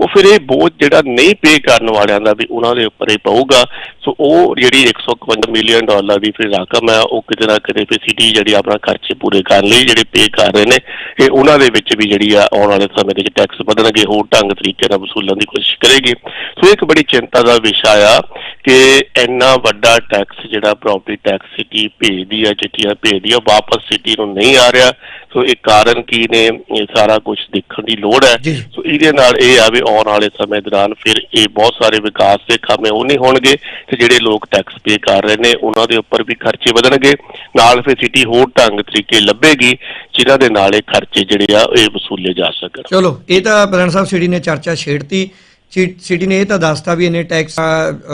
ਉਹ ਫਿਰ ਇਹ ਬੋਝ ਜਿਹੜਾ ਨਹੀਂ ਪੇ ਕਰਨ ਵਾਲਿਆਂ ਦਾ ਵੀ ਉਹਨਾਂ ਦੇ ਉੱਪਰ ਇਹ ਪਊਗਾ। ਸੋ ਉਹ ਜਿਹੜੀ 151 ਮਿਲੀਅਨ ਡਾਲਰ ਦੀ ਫਿਰ ਰਕਮ ਹੈ ਉਹ ਕਿਤੇ ਨਾ ਕਿਤੇ ਫਿਰ ਸਿਟੀ ਜਿਹੜੀ ਆਪਣਾ ਖਰਚੇ ਪੂਰੇ ਕਰਨ ਲਈ ਜਿਹੜੇ ਪੇ ਕਰ ਰਹੇ ਨੇ ਇਹ ਉਹਨਾਂ ਦੇ ਵਿੱਚ ਵੀ ਜਿਹੜੀ ਆ ਆਉਣ ਵਾਲੇ ਸਮੇਂ ਦੇ ਵਿੱਚ ਟੈਕਸ ਵਧਣਗੇ ਹੋਰ ਢੰਗ ਤਰੀਕੇ ਨਾਲ ਵਸੂਲਣ ਦੀ ਕੋਸ਼ਿਸ਼ ਕਰੇਗੀ। ਸੋ ਇੱਕ ਬੜੀ ਚਿੰਤਾ ਦਾ ਵਿਸ਼ਾ ਆ ਕਿ ਇੰਨਾ ਵੱਡਾ ਟੈਕਸ ਜਿਹੜਾ ਪ੍ਰਾਪਰਟੀ ਟੈਕਸ ਸਿਟੀ ਭੇਜਦੀ ਆ ਚਿੱਠੀਆਂ ਭੇਜਦੀ ਆ ਵਾਪਸ ਸਿਟੀ ਨੂੰ ਨਹੀਂ ਆ ਰਿਹਾ। ਸੋ ਇਹ ਕਾਰਨ ਕੀ ਨੇ ਇਹ ਸਾਰਾ ਕੁਝ ਦੇਖਣ ਦੀ ਲੋੜ ਹੈ। ਸੋ ਇਹਦੇ ਨਾਲ ਇਹ ਆ ਵੀ ਆਉਣ ਵਾਲੇ ਸਮੇਂ ਦੌਰਾਨ ਫਿਰ ਇਹ ਬਹੁਤ ਸਾਰੇ ਵਿਕਾਸ ਦੇ ਕਾਮੇ ਉਹ ਨਹੀਂ ਹੋਣਗੇ ਤੇ ਜਿਹੜੇ ਲੋਕ ਟੈਕਸ ਪੇ ਕਰ ਰਹੇ ਨੇ, ਉਹਨਾਂ ਦੇ ਉੱਪਰ ਵੀ ਖਰਚੇ ਵਧਣਗੇ। ਨਾਲ ਫਿਰ ਸਿਟੀ ਹੋਰ ਢੰਗ ਤਰੀਕੇ ਲੱਭੇਗੀ, ਜਿਨ੍ਹਾਂ ਦੇ ਨਾਲ ਇਹ ਖਰਚੇ ਜਿਹੜੇ ਆ, ਇਹ ਵਸੂਲੇ ਜਾ ਸਕਣ। ਚਲੋ, ਇਹ ਤਾਂ ਪ੍ਰਧਾਨ ਸਾਹਿਬ ਸਿਟੀ ਨੇ ਚਰਚਾ ਛੇੜਤੀ। ਸਿਟੀ ਨੇ ਇਹ ਤਾਂ ਦੱਸਤਾ ਵੀ ਇਹਨੇ ਟੈਕਸ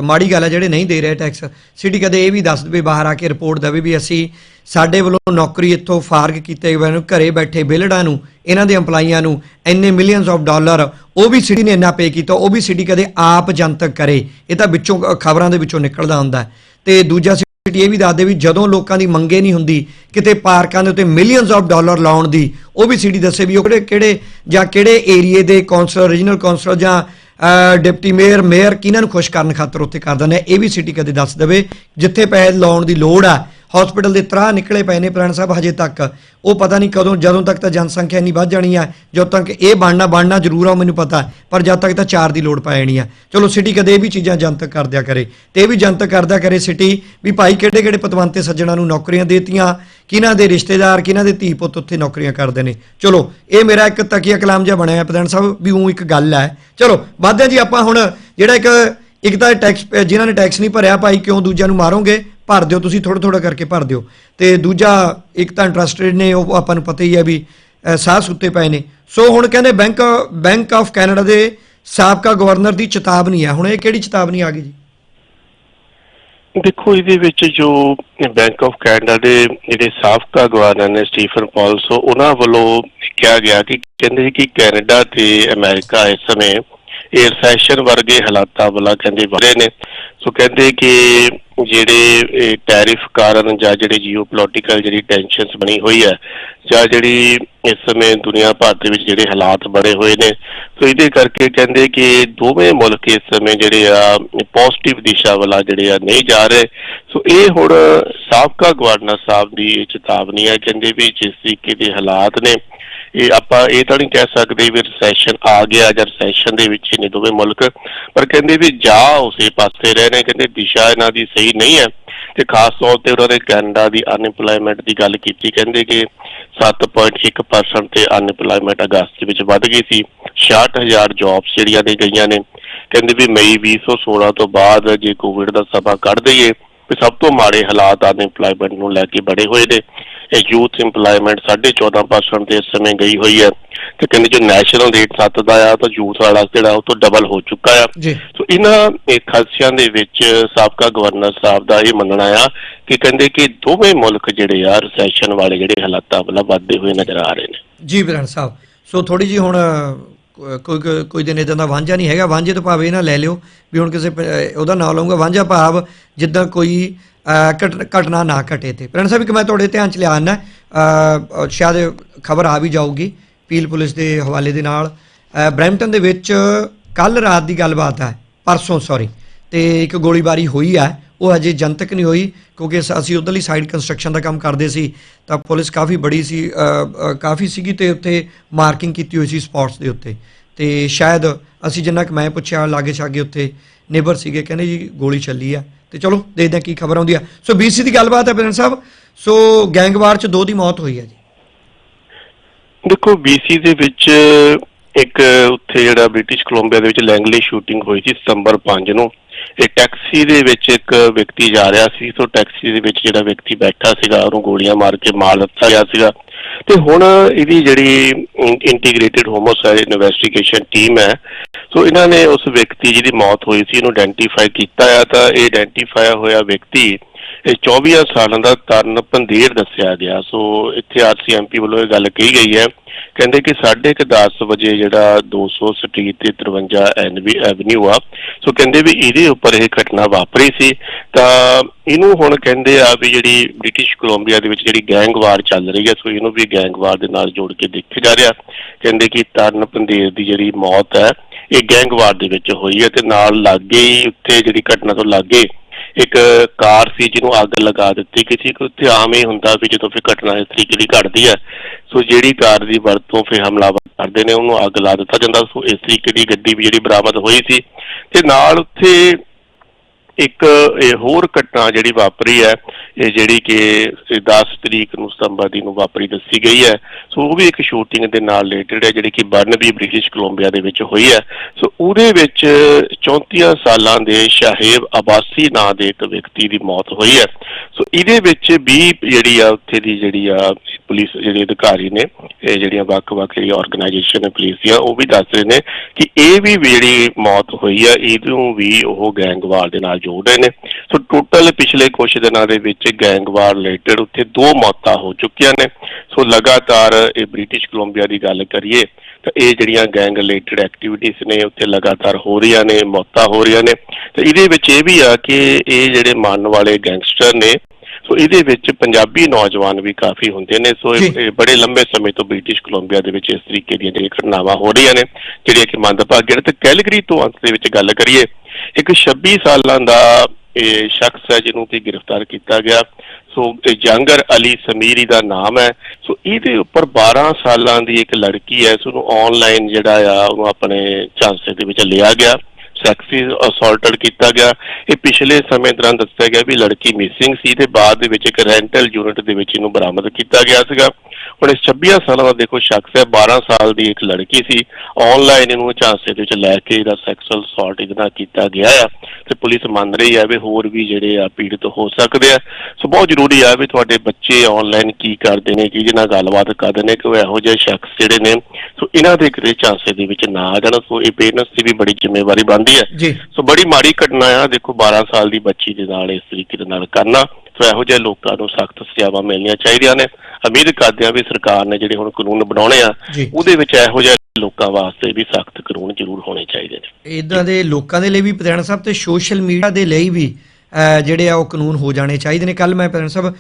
ਮਾੜੀ ਗੱਲ ਹੈ ਜਿਹੜੇ ਨਹੀਂ ਦੇ ਰਹੇ ਟੈਕਸ ਸਿਟੀ ਕਦੇ ਇਹ ਵੀ ਦੱਸ ਦੇਵੇ, ਬਾਹਰ ਆ ਕੇ ਰਿਪੋਰਟ ਦੇਵੇ ਵੀ ਅਸੀਂ ਸਾਡੇ ਵੱਲੋਂ ਨੌਕਰੀ ਇੱਥੋਂ ਫਾਰਗ ਕੀਤੇ ਗਏ ਨੂੰ ਘਰੇ ਬੈਠੇ ਬੇਲੜਾਂ ਨੂੰ, ਇਹਨਾਂ ਦੇ EMPLOYEEਆਂ ਨੂੰ, ਇੰਨੇ ਮਿਲੀਅਨਸ ਆਫ ਡਾਲਰ ਉਹ ਵੀ ਸਿਟੀ ਨੇ ਇੰਨਾ ਪੇ ਕੀਤਾ, ਉਹ ਵੀ ਸਿਟੀ ਕਦੇ ਆਪ ਜਨਤਕ ਕਰੇ, ਇਹ ਤਾਂ ਵਿੱਚੋਂ ਖਬਰਾਂ ਦੇ ਵਿੱਚੋਂ ਨਿਕਲਦਾ ਹੁੰਦਾ ਹੈ। ਤੇ ਦੂਜਾ ਸਿਟੀ ਇਹ ਵੀ ਦੱਸਦੇ ਵੀ ਜਦੋਂ ਲੋਕਾਂ ਦੀ ਮੰਗੇ ਨਹੀਂ ਹੁੰਦੀ, ਕਿਤੇ ਪਾਰਕਾਂ ਦੇ ਉੱਤੇ ਮਿਲੀਅਨਸ ਆਫ ਡਾਲਰ ਲਾਉਣ ਦੀ, ਉਹ ਵੀ ਸਿਟੀ ਦੱਸੇ ਵੀ ਉਹ ਕਿਹੜੇ ਕਿਹੜੇ, ਜਾਂ ਕਿਹੜੇ ਏਰੀਏ ਦੇ ਕੌਂਸਲਰ ਰੀਜਨਲ ਕੌਂਸਲਰ ਜਾਂ ਡਿਪਟੀ ਮੇਅਰ ਮੇਅਰ ਕਿਹਨਾਂ ਨੂੰ ਖੁਸ਼ ਕਰਨ ਖਾਤਰ ਉੱਥੇ ਕਰ ਦਿੰਦੇ ਇਹ ਵੀ ਸਿਟੀ ਕਦੇ ਦੱਸ ਦੇਵੇ, ਜਿੱਥੇ ਪੈਸੇ ਲਾਉਣ ਦੀ ਲੋੜ ਆ ਹਸਪੀਟਲ ਦੇ ਤਰਾਹ ਨਿਕਲੇ ਪਏ ਨੇ ਪ੍ਰਾਣ ਸਾਹਿਬ ਹਜੇ ਤੱਕ। ਉਹ ਪਤਾ ਨਹੀਂ ਕਦੋਂ, ਜਦੋਂ ਤੱਕ ਤਾਂ ਜਨਸੰਖਿਆ ਇੰਨੀ ਵੱਧ ਜਾਣੀ ਆ, ਜਦੋਂ ਤੱਕ ਇਹ ਬਣਨਾ ਬਣਨਾ ਜ਼ਰੂਰ ਆ ਮੈਨੂੰ ਪਤਾ, ਪਰ ਜਦ ਤੱਕ ਤਾਂ ਚਾਰ ਦੀ ਲੋੜ ਪੈ ਜਾਣੀ ਆ। ਚਲੋ ਸਿਟੀ ਕਦੇ ਇਹ ਵੀ ਚੀਜ਼ਾਂ ਜਨਤਕ ਕਰਦਿਆ ਕਰੇ। ਤੇ ਇਹ ਵੀ ਜਨਤਕ ਕਰਦਾ ਕਰੇ ਸਿਟੀ ਵੀ ਭਾਈ ਕਿਹੜੇ ਕਿਹੜੇ ਪਤਵੰਤੇ ਸੱਜਣਾ ਨੂੰ ਨੌਕਰੀਆਂ ਦੇਤੀਆਂ, ਕਿਹਨਾਂ ਦੇ ਰਿਸ਼ਤੇਦਾਰ, ਕਿਹਨਾਂ ਦੇ ਧੀ ਪੁੱਤ ਉੱਥੇ ਨੌਕਰੀਆਂ ਕਰਦੇ ਨੇ। ਚਲੋ, ਇਹ ਮੇਰਾ ਇੱਕ ਤਕੀਆ ਕਲਾਮ ਜਿਹਾ ਬਣਿਆ ਹੈ ਪ੍ਰਧਾਨ ਸਾਹਿਬ, ਵੀ ਉਹ ਇੱਕ ਗੱਲ ਹੈ ਚਲੋ, ਵਾਧਿਆ ਜੀ ਆਪਾਂ ਹੁਣ ਜਿਹੜਾ ਇੱਕ ਇੱਕ ਤਾਂ ਟੈਕਸ ਜਿਨ੍ਹਾਂ ਨੇ ਟੈਕਸ ਨਹੀਂ ਭਰਿਆ, ਭਾਈ ਕਿਉਂ ਦੂਜਿਆਂ ਨੂੰ ਮਾਰੋਗੇ? ਭਰ ਦਿਓ, ਤੁਸੀਂ ਥੋੜਾ ਥੋੜਾ ਕਰਕੇ ਭਰ ਦਿਓ। ਤੇ ਦੂਜਾ ਇੱਕ ਤਾਂ ਇੰਟਰਸਟਡ ਨੇ, ਉਹ ਆਪਾਂ ਨੂੰ ਪਤਾ ਹੀ ਹੈ ਵੀ ਸਾਹ ਸੁੱਤੇ ਪਏ ਨੇ। ਸੋ ਹੁਣ ਕਹਿੰਦੇ ਬੈਂਕ ਬੈਂਕ ਆਫ ਕੈਨੇਡਾ ਦੇ ਸਾਬਕਾ ਗਵਰਨਰ ਦੀ ਚੇਤਾਵਨੀ ਹੈ। ਹੁਣ ਇਹ ਕਿਹੜੀ ਚੇਤਾਵਨੀ ਆ ਗਈ ਜੀ? ਦੇਖੋ, ਇਹਦੇ ਵਿੱਚ ਜੋ ਬੈਂਕ ਆਫ ਕੈਨੇਡਾ ਦੇ ਜਿਹੜੇ ਸਾਬਕਾ ਗਵਰਨਰ ਨੇ ਸਟੀਫਨ ਪਾਲਸੋ ਉਹਨਾਂ ਵੱਲੋਂ ਕਿਹਾ ਗਿਆ ਕਿ ਕਹਿੰਦੇ ਕਿ ਕੈਨੇਡਾ ਤੇ ਅਮਰੀਕਾ ਇਸ ਸਮੇਂ ਇਹ ਰੈਸੈਸ਼ਨ ਵਰਗੇ ਹਾਲਾਤਾਂ ਵਾਲਾ ਕਹਿੰਦੇ ਵਧੇ ਨੇ। ਸੋ ਕਹਿੰਦੇ ਕਿ ਜਿਹੜੇ ਟੈਰਿਫ ਕਾਰਨ ਜਾਂ ਜਿਹੜੇ ਜੀਓਪੋਲਿਟੀਕਲ ਜਿਹੜੀ ਟੈਨਸ਼ਨਸ ਬਣੀ ਹੋਈ ਹੈ, ਜਾਂ ਜਿਹੜੀ ਇਸ ਸਮੇਂ ਦੁਨੀਆ ਭਰ ਦੇ ਵਿੱਚ ਜਿਹੜੇ ਹਾਲਾਤ ਬਣੇ ਹੋਏ ਨੇ, ਸੋ ਇਹਦੇ ਕਰਕੇ ਕਹਿੰਦੇ ਕਿ ਦੋਵੇਂ ਮੁਲਕ ਇਸ ਸਮੇਂ ਜਿਹੜੇ ਆ ਪੋਜ਼ਿਟਿਵ ਦਿਸ਼ਾ ਵਾਲਾ ਜਿਹੜੇ ਆ ਨਹੀਂ ਜਾ ਰਹੇ। ਸੋ ਇਹ ਹੁਣ ਸਾਬਕਾ ਗਵਰਨਰ ਸਾਹਿਬ ਦੀ ਇਹ ਚੇਤਾਵਨੀ ਹੈ, ਕਹਿੰਦੇ ਵੀ ਜਿਸ ਤਰੀਕੇ ਦੇ ਹਾਲਾਤ ਨੇ ਇਹ ਆਪਾਂ ਇਹ ਤਾਂ ਨਹੀਂ ਕਹਿ ਸਕਦੇ ਵੀ ਰੈਸੈਸ਼ਨ ਆ ਗਿਆ ਜਾਂ ਰੈਸੈਸ਼ਨ ਦੇ ਵਿੱਚ ਹੀ ਨੇ ਦੋਵੇਂ ਮੁਲਕ, ਪਰ ਕਹਿੰਦੇ ਵੀ ਜਾ ਉਸੇ ਪਾਸੇ ਰਹੇ ਨੇ, ਕਹਿੰਦੇ ਦਿਸ਼ਾ ਇਹਨਾਂ ਦੀ ਸਹੀ ਨਹੀਂ ਹੈ ਤੇ ਖਾਸ ਤੌਰ ਤੇ ਉਹਨਾਂ ਨੇ ਕੈਨੇਡਾ ਦੀ ਅਨਇੰਪਲੋਇਮੈਂਟ ਦੀ ਗੱਲ ਕੀਤੀ, ਕਹਿੰਦੇ ਕਿ 7.1% ਤੇ ਅਨਇੰਪਲੋਇਮੈਂਟ ਅਗਸਤ ਦੇ ਵਿੱਚ ਵੱਧ ਗਈ ਸੀ 66000 ਜੌਬਸ ਜਿਹੜੀਆਂ ਨੇ ਗਈਆਂ ਨੇ, ਕਹਿੰਦੇ ਵੀ ਮਈ 2016 ਤੋਂ ਬਾਅਦ ਜੇ ਕੋਵਿਡ ਦਾ ਸਮਾਂ ਕੱਢ ਦਈਏ, ਵੀ ਸਭ ਤੋਂ ਮਾੜੇ ਹਾਲਾਤ ਅਨਇੰਪਲੋਇਮੈਂਟ ਨੂੰ ਲੈ ਕੇ ਬੜੇ ਹੋਏ ਨੇ ਯੂਥ ਇੰਪਲੋਇਮੈਂਟ 14.5% ਤੇ ਇਸ ਸਮੇਂ ਗਈ ਹੋਈ ਹੈ ਤੇ ਕਹਿੰਦੇ ਜੋ ਨੈਸ਼ਨਲ ਰੇਟ 7 ਦਾ ਆ ਤਾਂ ਯੂਥ ਵਾਲਾ ਜਿਹੜਾ ਉਹ ਤੋਂ ਡਬਲ ਹੋ ਚੁੱਕਾ ਆ। ਸੋ ਇਹਨਾਂ ਇਹ ਖਦਸ਼ਿਆਂ ਦੇ ਵਿੱਚ ਸਾਬਕਾ ਗਵਰਨਰ ਸਾਹਿਬ ਦਾ ਇਹ ਮੰਨਣਾ ਆ ਕਿ ਕਹਿੰਦੇ ਕਿ ਦੋਵੇਂ ਮੁਲਕ ਜਿਹੜੇ ਆ ਰੈਸੈਸ਼ਨ ਵਾਲੇ ਜਿਹੜੇ ਹਾਲਾਤਾਂ ਵੱਲ ਵੱਧਦੇ ਹੋਏ ਨਜ਼ਰ ਆ ਰਹੇ ਨੇ। ਜੀ ਪ੍ਰਧਾਨ ਸਾਹਿਬ ਸੋ ਥੋੜੀ ਜੀ ਹੁਣ ਕੋਈ ਕੋਈ- ਦਿਨ ਇਦਾਂ ਦਾ ਵਾਂਝਾ ਨਹੀਂ ਹੈਗਾ ਵਾਂਝੇ ਤੋਂ ਭਾਵੇਂ ਨਾ ਲੈ ਲਿਓ ਵੀ ਹੁਣ ਕਿਸੇ ਉਹਦਾ ਨਾਂ ਲਵਾਂਗਾ ਵਾਂਝਾ ਭਾਵ ਜਿੱਦਾਂ ਕੋਈ ਘਟਨਾ ਨਾ ਘਟੇ ਤੇ। ਪ੍ਰਧਾਨ ਸਾਹਿਬ ਇੱਕ ਮੈਂ ਤੁਹਾਡੇ ਧਿਆਨ ਚ ਲਿਆ ਨਾ ਸ਼ਾਇਦ ਖਬਰ ਆ ਵੀ ਜਾਊਗੀ ਪੀਲ ਪੁਲਿਸ ਦੇ ਹਵਾਲੇ ਦੇ ਨਾਲ। ਅ, ਬਰੈਂਪਟਨ ਦੇ ਵਿੱਚ ਕੱਲ ਰਾਤ ਦੀ ਗੱਲਬਾਤ ਹੈ ਪਰਸੋਂ ਸੌਰੀ ਤੇ ਇੱਕ ਗੋਲੀਬਾਰੀ ਹੋਈ ਹੈ ਉਹ ਅਜੇ ਜਨਤਕ ਨਹੀਂ ਹੋਈ ਕਿਉਂਕਿ ਅਸ- ਅਸੀਂ ਉਧਰਲੀ ਸਾਈਡ ਕੰਸਟਰਕਸ਼ਨ ਦਾ ਕੰਮ ਕਰਦੇ ਸੀ ਤਾਂ ਪੁਲਿਸ ਕਾਫੀ ਬੜੀ ਸੀ ਕਾਫੀ ਸੀਗੀ ਤੇ ਉੱਥੇ ਮਾਰਕਿੰਗ ਕੀਤੀ ਹੋਈ ਸੀ ਸਪੌਟਸ ਦੇ ਉੱਤੇ। ਤੇ ਸ਼ਾਇਦ ਅਸੀਂ ਜਿੰਨਾ ਕਿ ਮੈਂ ਪੁੱਛਿਆ ਲਾਗੇ ਛਾਗੇ ਉੱਥੇ ਨੇਬਰ ਸੀਗੇ ਕਹਿੰਦੇ ਜੀ ਗੋਲੀ ਚੱਲੀ ਆ। ਤੇ ਚਲੋ ਦੇਖਦੇ ਹਾਂ ਕੀ ਖਬਰ ਆਉਂਦੀ ਹੈ ਸੋ ਬੀਸੀ ਦੀ ਗੱਲਬਾਤ ਹੈ ਪ੍ਰਿੰਸ ਸਾਹਿਬ। ਸੋ ਗੈਂਗਵਾਰ ਚ ਦੋ ਦੀ ਮੌਤ ਹੋਈ ਹੈ ਜੀ। ਦੇਖੋ BC ਦੇ ਵਿੱਚ ਇੱਕ ਉੱਥੇ ਜਿਹੜਾ ਬ੍ਰਿਟਿਸ਼ ਕੋਲੰਬੀਆ ਦੇ ਵਿੱਚ ਲੈਂਗਲੀ ਸ਼ੂਟਿੰਗ ਹੋਈ ਸੀ ਸਤੰਬਰ 5 ਨੂੰ। ਇਹ ਟੈਕਸੀ ਦੇ ਵਿੱਚ ਇੱਕ ਵਿਅਕਤੀ ਜਾ ਰਿਹਾ ਸੀ, ਸੋ ਟੈਕਸੀ ਦੇ ਵਿੱਚ ਜਿਹੜਾ ਵਿਅਕਤੀ ਬੈਠਾ ਸੀਗਾ, ਉਹਨੂੰ ਗੋਲੀਆਂ ਮਾਰ ਕੇ ਮਾਰ ਦਿੱਤਾ ਗਿਆ ਸੀਗਾ। ਤੇ ਹੁਣ ਇਹਦੀ ਜਿਹੜੀ ਇੰਟੀਗ੍ਰੇਟਿਡ ਹੋਮੋਸਾਈਡ ਇਨਵੈਸਟੀਗੇਸ਼ਨ ਟੀਮ ਹੈ, ਸੋ ਇਹਨਾਂ ਨੇ ਉਸ ਵਿਅਕਤੀ ਜਿਹਦੀ ਮੌਤ ਹੋਈ ਸੀ, ਇਹਨੂੰ ਆਇਡੈਂਟੀਫਾਈ ਕੀਤਾ ਆ। ਤਾਂ ਇਹ ਆਇਡੈਂਟੀਫਾਈ ਹੋਇਆ ਵਿਅਕਤੀ ਇਹ 24 ਸਾਲਾਂ ਦਾ ਤਰਨ ਪੰਧੇਰ ਦੱਸਿਆ ਗਿਆ। ਸੋ ਇੱਥੇ ਆਰਸੀਐਮਪੀ ਵੱਲੋਂ ਇਹ ਗੱਲ ਕਹੀ ਗਈ ਹੈ ਕਹਿੰਦੇ ਕਿ 10:30 ਵਜੇ ਜਿਹੜਾ 200 ਸਟਰੀਟ ਤੇ 53 ਐਨਵੀ ਐਵਨਿਊ ਆ। ਸੋ ਕਹਿੰਦੇ ਵੀ ਇਹਦੇ ਉੱਪਰ ਇਹ ਘਟਨਾ ਵਾਪਰੀ ਸੀ। ਤਾਂ ਇਹਨੂੰ ਹੁਣ ਕਹਿੰਦੇ ਆ ਵੀ ਜਿਹੜੀ ਬ੍ਰਿਟਿਸ਼ ਕੋਲੰਬੀਆ ਦੇ ਵਿੱਚ ਜਿਹੜੀ ਗੈਂਗਵਾਰ ਚੱਲ ਰਹੀ ਹੈ ਸੋ ਇਹਨੂੰ ਵੀ ਗੈਂਗਵਾਰ ਦੇ ਨਾਲ ਜੋੜ ਕੇ ਦੇਖਿਆ ਜਾ ਰਿਹਾ। ਕਹਿੰਦੇ ਕਿ ਤਰਨ ਪੰਧੇਰ ਦੀ ਜਿਹੜੀ ਮੌਤ ਹੈ, ਇਹ ਗੈਂਗਵਾਰ ਦੇ ਵਿੱਚ ਹੋਈ ਹੈ ਤੇ ਨਾਲ ਲਾਗੇ ਹੀ ਉੱਥੇ ਜਿਹੜੀ ਘਟਨਾ ਤੋਂ ਲਾਗੇ ਇੱਕ ਕਾਰ ਸੀ ਜਿਹਨੂੰ ਅੱਗ ਲਗਾ ਦਿੱਤੀ ਗਈ ਸੀ ਕਿ ਉੱਥੇ ਆਮ ਹੀ ਹੁੰਦਾ ਵੀ ਜਦੋਂ ਫਿਰ ਘਟਨਾ ਇਸ ਤਰੀਕੇ ਦੀ ਘਟਦੀ ਹੈ, ਸੋ ਜਿਹੜੀ ਕਾਰ ਦੀ ਵਰਤੋਂ ਫਿਰ ਹਮਲਾਵਰ ਕਰਦੇ ਨੇ, ਉਹਨੂੰ ਅੱਗ ਲਾ ਦਿੱਤਾ ਜਾਂਦਾ, ਸੋ ਇਸ ਤਰੀਕੇ ਦੀ ਗੱਡੀ ਵੀ ਜਿਹੜੀ ਬਰਾਮਦ ਹੋਈ ਸੀ ਤੇ ਨਾਲ ਉੱਥੇ ਇੱਕ ਇਹ ਹੋਰ ਘਟਨਾ ਜਿਹੜੀ ਵਾਪਰੀ ਹੈ, ਇਹ ਜਿਹੜੀ ਕਿ 10 ਤਰੀਕ ਨੂੰ ਸਤੰਬਰ ਦੀ ਨੂੰ ਵਾਪਰੀ ਦੱਸੀ ਗਈ ਹੈ। ਸੋ ਉਹ ਵੀ ਇੱਕ ਸ਼ੂਟਿੰਗ ਦੇ ਨਾਲ ਰਿਲੇਟਡ ਹੈ, ਜਿਹੜੀ ਕਿ ਬਰਨਬੀ ਬ੍ਰਿਟਿਸ਼ ਕੋਲੰਬੀਆ ਦੇ ਵਿੱਚ ਹੋਈ ਹੈ। ਸੋ ਉਹਦੇ ਵਿੱਚ 34 ਸਾਲਾਂ ਦੇ ਸ਼ਾਹੇਬ ਅਬਾਸੀ ਨਾਂ ਦੇ ਇੱਕ ਵਿਅਕਤੀ ਦੀ ਮੌਤ ਹੋਈ ਹੈ। ਸੋ ਇਹਦੇ ਵਿੱਚ ਵੀ ਜਿਹੜੀ ਆ, ਉੱਥੇ ਦੀ ਜਿਹੜੀ ਆ, ਪੁਲਿਸ ਜਿਹੜੇ ਅਧਿਕਾਰੀ ਨੇ, ਇਹ ਜਿਹੜੀਆਂ ਵੱਖ-ਵੱਖ ਜਿਹੜੀ ਆਰਗੇਨਾਈਜੇਸ਼ਨ ਹੈ ਪੁਲਿਸ ਦੀਆਂ, ਉਹ ਵੀ ਦੱਸ ਰਹੇ ਨੇ ਕਿ ਇਹ ਵੀ ਜਿਹੜੀ ਮੌਤ ਹੋਈ ਆ, ਇਹਨੂੰ ਵੀ ਉਹ ਗੈਂਗਵਾਰ ਦੇ ਨਾਲ ਜੋੜ ਰਹੇ ਨੇ। ਸੋ ਟੋਟਲ ਪਿਛਲੇ ਕੁਝ ਦਿਨਾਂ ਦੇ ਵਿੱਚ ਗੈਂਗਵਾਰ ਰਿਲੇਟਡ ਉੱਥੇ ਦੋ ਮੌਤਾਂ ਹੋ ਚੁੱਕੀਆਂ ਨੇ। ਸੋ ਲਗਾਤਾਰ ਇਹ ਬ੍ਰਿਟਿਸ਼ ਕੋਲੰਬੀਆ ਦੀ ਗੱਲ ਕਰੀਏ, ਤਾਂ ਇਹ ਜਿਹੜੀਆਂ ਗੈਂਗ ਰਿਲੇਟਡ ਐਕਟੀਵਿਟੀਜ਼ ਨੇ, ਉੱਥੇ ਲਗਾਤਾਰ ਹੋ ਰਹੀਆਂ ਨੇ, ਮੌਤਾਂ ਹੋ ਰਹੀਆਂ ਨੇ। ਤੇ ਇਹਦੇ ਵਿੱਚ ਇਹ ਵੀ ਆ ਕਿ ਇਹ ਜਿਹੜੇ ਮੰਨ ਵਾਲੇ ਗੈਂਗਸਟਰ ਨੇ ਸੋ ਇਹਦੇ ਵਿੱਚ ਪੰਜਾਬੀ ਨੌਜਵਾਨ ਵੀ ਕਾਫੀ ਹੁੰਦੇ ਨੇ। ਸੋ ਬੜੇ ਲੰਬੇ ਸਮੇਂ ਤੋਂ ਬ੍ਰਿਟਿਸ਼ ਕੋਲੰਬੀਆ ਦੇ ਵਿੱਚ ਇਸ ਤਰੀਕੇ ਦੀਆਂ ਜਿਹੜੀਆਂ ਘਟਨਾਵਾਂ ਹੋ ਰਹੀਆਂ ਨੇ ਜਿਹੜੀਆਂ ਕਿ ਮੰਦਭਾਗੀਆਂ ਨੇ ਤੇ ਕੈਲਗਰੀ ਤੋਂ ਅੰਤ ਦੇ ਵਿੱਚ ਗੱਲ ਕਰੀਏ ਇੱਕ 26 ਸਾਲਾਂ ਦਾ ਇਹ ਸ਼ਖਸ ਹੈ ਜਿਹਨੂੰ ਕਿ ਗ੍ਰਿਫਤਾਰ ਕੀਤਾ ਗਿਆ। ਸੋ ਜੰਗਰ ਅਲੀ ਸਮੀਰੀ ਦਾ ਨਾਮ ਹੈ। ਸੋ ਇਹਦੇ ਉੱਪਰ 12 ਸਾਲਾਂ ਦੀ ਇੱਕ ਲੜਕੀ ਹੈ। ਸੋ ਉਹਨੂੰ ਆਨਲਾਈਨ ਜਿਹੜਾ ਆ ਉਹਨੂੰ ਆਪਣੇ ਝਾਂਸੇ ਦੇ ਵਿੱਚ ਲਿਆ ਗਿਆ। ਸੈਕਸੀ ਅਸੌਲਟਡ ਕੀਤਾ ਗਿਆ। ਇਹ ਪਿਛਲੇ ਸਮੇਂ ਦੌਰਾਨ ਦੱਸਿਆ ਗਿਆ ਵੀ ਲੜਕੀ ਮਿਸਿੰਗ ਸੀ ਤੇ ਬਾਅਦ ਦੇ ਵਿੱਚ ਇੱਕ ਰੈਂਟਲ ਯੂਨਿਟ ਦੇ ਵਿੱਚ ਇਹਨੂੰ ਬਰਾਮਦ ਕੀਤਾ ਗਿਆ ਸੀਗਾ। ਹੁਣ ਇਸ 26 ਸਾਲਾਂ ਦਾ ਦੇਖੋ ਸ਼ਖਸ ਹੈ 12 ਸਾਲ ਦੀ ਇੱਕ ਲੜਕੀ ਸੀ ਆਨਲਾਈਨ ਇਹਨੂੰ ਝਾਂਸੇ ਦੇ ਵਿੱਚ ਲੈ ਕੇ ਇਹਦਾ ਸੈਕਸੁਅਲ ਅਸੌਲਟ ਇਹਦੇ ਨਾਲ ਕੀਤਾ ਗਿਆ ਆ ਤੇ ਪੁਲਿਸ ਮੰਨ ਰਹੀ ਹੈ ਵੀ ਹੋਰ ਵੀ ਜਿਹੜੇ ਆ ਪੀੜਤ ਹੋ ਸਕਦੇ ਆ। ਸੋ ਬਹੁਤ ਜ਼ਰੂਰੀ ਆ ਵੀ ਤੁਹਾਡੇ ਬੱਚੇ ਆਨਲਾਈਨ ਕੀ ਕਰਦੇ ਨੇ ਕਿਹਦੇ ਨਾਲ ਗੱਲਬਾਤ ਕਰਦੇ ਨੇ ਕਿ ਉਹ ਇਹੋ ਜਿਹੇ ਸ਼ਖਸ ਜਿਹੜੇ ਨੇ। ਸੋ ਇਹਨਾਂ ਦੇ ਕਿਤੇ ਝਾਂਸੇ ਦੇ ਵਿੱਚ ਨਾ ਆ ਜਾਣ ਸੋ ਇਹ ਪੇਰੈਂਟਸ ਦੀ ਵੀ ਬੜੀ ਜ਼ਿੰਮੇਵਾਰੀ ਬਣਦੀ ਹੈ ਸੋ ਬੜੀ ਮਾੜੀ ਘਟਨਾ ਆ ਦੇਖੋ 12 ਸਾਲ ਦੀ ਬੱਚੀ ਦੇ ਨਾਲ ਇਸ ਤਰੀਕੇ ਦੇ ਨਾਲ ਕਰਨਾ। ਸੋ ਇਹੋ ਜਿਹੇ ਲੋਕਾਂ ਨੂੰ ਸਖਤ ਸਜ਼ਾਵਾਂ ਮਿਲਣੀਆਂ ਚਾਹੀਦੀਆਂ ਨੇ। ਉਮੀਦ ਕਰਦੇ ਆ ਵੀ ਸਰਕਾਰ ਨੇ ਜਿਹੜੇ ਹੁਣ ਕਾਨੂੰਨ ਬਣਾਉਣੇ ਆ। ਉਹਦੇ ਵਿੱਚ ਇਹੋ ਜਿਹੇ ਲੋਕਾਂ ਵਾਸਤੇ ਵੀ ਸਖਤ ਕਾਨੂੰਨ ਜ਼ਰੂਰ ਹੋਣੇ ਚਾਹੀਦੇ ਨੇ। ਇਦਾਂ ਦੇ ਲੋਕਾਂ ਦੇ ਲਈ ਵੀ ਪਧਿਆਣਾ ਸਾਹਿਬ ਤੇ ਸੋਸ਼ਲ ਮੀਡੀਆ ਦੇ ਲਈ ਵੀ ਜਿਹੜੇ ਆ ਉਹ ਕਾਨੂੰਨ ਹੋ ਜਾਣੇ ਚਾਹੀਦੇ ਨੇ। ਕੱਲ ਮੈਂ ਪਧਿਆਣਾ ਸਾਹਿਬ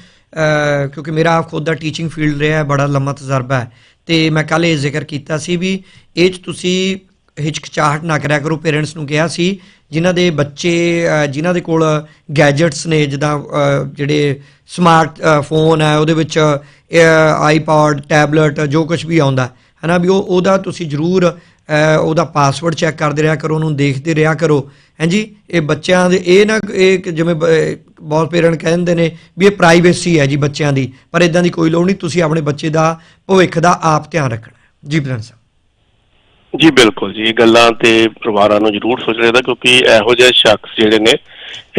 ਕਿਉਂਕਿ ਮੇਰਾ ਆਪ ਖੁਦ ਦਾ ਟੀਚਿੰਗ ਫੀਲਡ ਰਿਹਾ ਹੈ ਬੜਾ ਲੰਮਾ ਤਜਰਬਾ ਹੈ। ਤੇ ਮੈਂ ਕੱਲ ਇਹ ਜ਼ਿਕਰ ਕੀਤਾ ਸੀ ਵੀ ਇਹ 'ਚ ਤੁਸੀਂ ਹਿਚਕਚਾਹਟ ਨਾ ਕਰਿਆ ਕਰੋ ਪੇਰੈਂਟਸ ਨੂੰ ਕਿਹਾ ਸੀ ਜਿਨ੍ਹਾਂ ਦੇ ਬੱਚੇ ਅਹ, ਜਿਨ੍ਹਾਂ ਦੇ ਕੋਲ ਗੈਜਟਸ ਨੇ ਜਿੱਦਾਂ ਜਿਹੜੇ ਸਮਾਰਟ ਫੋਨ ਹੈ ਉਹਦੇ ਵਿੱਚ ਆਈਪੌਡ ਟੈਬਲੇਟ ਜੋ ਕੁਝ ਵੀ ਆਉਂਦਾ ਹੈ ਨਾ ਵੀ ਉਹ ਉਹਦਾ ਤੁਸੀਂ ਜ਼ਰੂਰ ਉਹਦਾ ਪਾਸਵਰਡ ਚੈੱਕ ਕਰਦੇ ਰਿਹਾ ਕਰੋ ਉਹਨੂੰ ਦੇਖਦੇ ਰਿਹਾ ਕਰੋ। ਹਾਂਜੀ ਇਹ ਬੱਚਿਆਂ ਦੇ ਇਹ ਨਾ ਇਹ ਜਿਵੇਂ ਬ- ਬਹੁਤ ਪੇਰੈਂਟ ਕਹਿੰਦੇ ਨੇ ਵੀ ਇਹ ਪ੍ਰਾਈਵੇਸੀ ਹੈ ਜੀ ਬੱਚਿਆਂ ਦੀ ਪਰ ਇਦਾਂ ਦੀ ਕੋਈ ਲੋੜ ਨਹੀਂ ਤੁਸੀਂ ਆਪਣੇ ਬੱਚੇ ਦਾ ਭਵਿੱਖ ਦਾ ਆਪ ਧਿਆਨ ਰੱਖਣਾ ਜੀ ਬਲਨ ਸਾਹਿਬ। ਜੀ, ਬਿਲਕੁਲ ਜੀ। ਇਹ ਗੱਲਾਂ ਤੇ ਪਰਿਵਾਰਾਂ ਨੂੰ ਜ਼ਰੂਰ ਸੋਚਣਾ ਚਾਹੀਦਾ ਕਿਉਂਕਿ ਇਹੋ ਜਿਹੇ ਸ਼ਖਸ ਜਿਹੜੇ ਨੇ,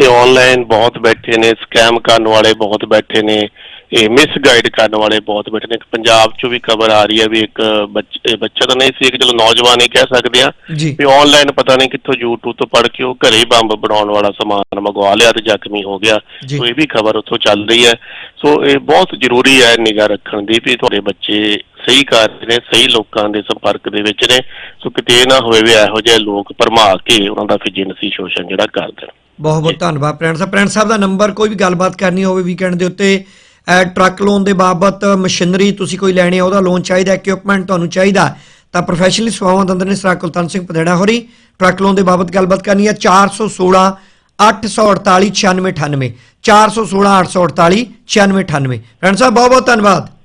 ਇਹ ਆਨਲਾਈਨ ਬਹੁਤ ਬੈਠੇ ਨੇ ਸਕੈਮ ਕਰਨ ਵਾਲੇ ਬਹੁਤ ਬੈਠੇ ਨੇ। ਇਹ ਮਿਸਗਾਈਡ ਕਰਨ ਵਾਲੇ ਬਹੁਤ ਬੈਠੇ ਨੇ। ਪੰਜਾਬ 'ਚੋਂ ਵੀ ਖਬਰ ਆ ਰਹੀ ਹੈ ਵੀ ਇੱਕ ਬੱਚ- ਤਾਂ ਨਹੀਂ ਸੀ ਇੱਕ ਚਲੋ ਨੌਜਵਾਨ ਹੀ ਕਹਿ ਸਕਦੇ ਆ ਵੀ ਆਨਲਾਈਨ ਪਤਾ ਨਹੀਂ ਕਿੱਥੋਂ YouTube ਤੋਂ ਪੜ ਕੇ ਉਹ ਘਰੇ ਹੀ ਬੰਬ ਬਣਾਉਣ ਵਾਲਾ ਸਮਾਨ ਮੰਗਵਾ ਲਿਆ ਤੇ ਜ਼ਖਮੀ ਹੋ ਗਿਆ। ਸੋ ਇਹ ਵੀ ਖਬਰ ਉੱਥੋਂ ਚੱਲ ਰਹੀ ਹੈ। ਸੋ ਇਹ ਬਹੁਤ ਜ਼ਰੂਰੀ ਹੈ ਨਿਗਾਹ ਰੱਖਣ ਦੀ ਵੀ ਤੁਹਾਡੇ ਬੱਚੇ ਸਹੀ ਕਰ ਰਹੇ ਨੇ ਸਹੀ ਲੋਕਾਂ ਦੇ ਸੰਪਰਕ ਦੇ ਵਿੱਚ ਨੇ। ਸੋ ਕਿਤੇ ਨਾ ਹੋਵੇ ਵੀ ਇਹੋ ਜਿਹੇ ਲੋਕ ਭਰਮਾ ਕੇ ਉਹਨਾਂ ਦਾ ਫਿਰ ਜਿਨਸੀ ਸ਼ੋਸ਼ਣ ਜਿਹੜਾ ਕਰ ਦੇਣ ਬਹੁਤ ਬਹੁਤ ਧੰਨਵਾਦ ਪ੍ਰੈਂਟ ਸਾਹਿਬ। ਪ੍ਰੈਂਟ ਸਾਹਿਬ ਦਾ ਨੰਬਰ ਕੋਈ ਵੀ ਗੱਲਬਾਤ ਕਰਨੀ ਹੋਵੇ ਵੀਕਐਂਡ ਦੇ ਉੱਤੇ ਟਰੱਕ ਲੋਨ ਦੇ ਬਾਬਤ ਮਸ਼ੀਨਰੀ ਤੁਸੀਂ ਕੋਈ ਲੈਣੀ ਹੈ ਉਹਦਾ ਲੋਨ ਚਾਹੀਦਾ ਇਕਵਿਪਮੈਂਟ ਤੁਹਾਨੂੰ ਚਾਹੀਦਾ। ਤਾਂ ਪ੍ਰੋਫੈਸ਼ਨਲੀ ਸੇਵਾਵਾਂ ਦਿੰਦੇ ਨੇ ਸਰਾ ਕੁਲਤਾਨ ਸਿੰਘ ਪਧੇੜਾ ਹੋਰੀ। ਟਰੱਕ ਲੋਨ ਦੇ ਬਾਬਤ ਗੱਲਬਾਤ ਕਰਨੀ ਹੈ 416 848 9698 416 848 9698 ਪ੍ਰੈਂਟ ਸਾਹਿਬ ਬਹੁਤ ਬਹੁਤ ਧੰਨਵਾਦ।